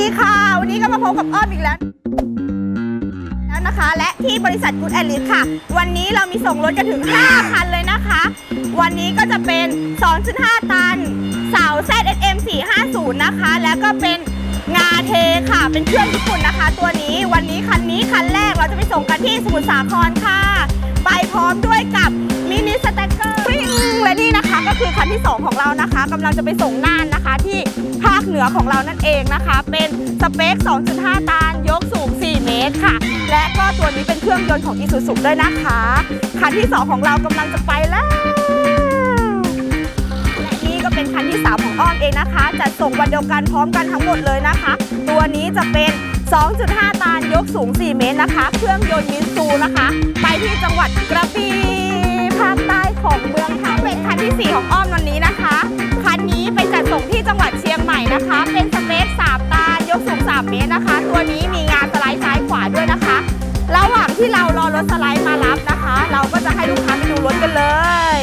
ดีค่ะ วันนี้ก็มาพบกับอ้อมอีกแล้วแล้วนะคะ และที่บริษัทกูดแอนลิสค่ะ วันนี้เรามีส่งรถกันถึง 5 คันเลยนะคะ วันนี้ก็จะเป็น 2.5 ตัน เสา ZSM 450 นะคะ แล้วก็เป็นงาเทค่ะ เป็นเครื่องญี่ปุ่นนะคะ ตัวนี้ วันนี้คันนี้คันแรกเราจะไปส่งกันที่สมุทรสาครค่ะ ไปพร้อมด้วยกับมินิสแต็กเกอร์และนี่นะคะ ก็คือคันที่ 2 ของเรานะคะกำลังจะไปส่งน่านนะคะ นือของเรานั่นเองนะคะ เป็นสเปค 2.5 ตันยกสูง 4 เมตรค่ะ และก็ตัวนี้เป็นเครื่องยนต์ของ Isuzu ด้วยนะคะ คันที่ 2 ของเรากำลังจะไปแล้วและนี่ก็เป็นคันที่ 3 ของอ้อมเองนะคะ จะส่งวันเดียวกันพร้อมกันทั้งหมดเลยนะคะ ตัวนี้จะเป็น 2.5 ตันยกสูง 4 เมตรนะคะ เครื่องยนต์มิตซูนะคะ ไปที่จังหวัดกระบี่ภาคใต้ของเมืองไทยเป็นคันที่ 4 ของอ้อมวันนี้นะคะ วันนี้มีงานสไลด์ซ้ายขวาด้วยนะคะ ระหว่างที่เรารอรถสไลด์มารับนะคะ เราก็จะให้ลูกค้าไปดูรถกันเลย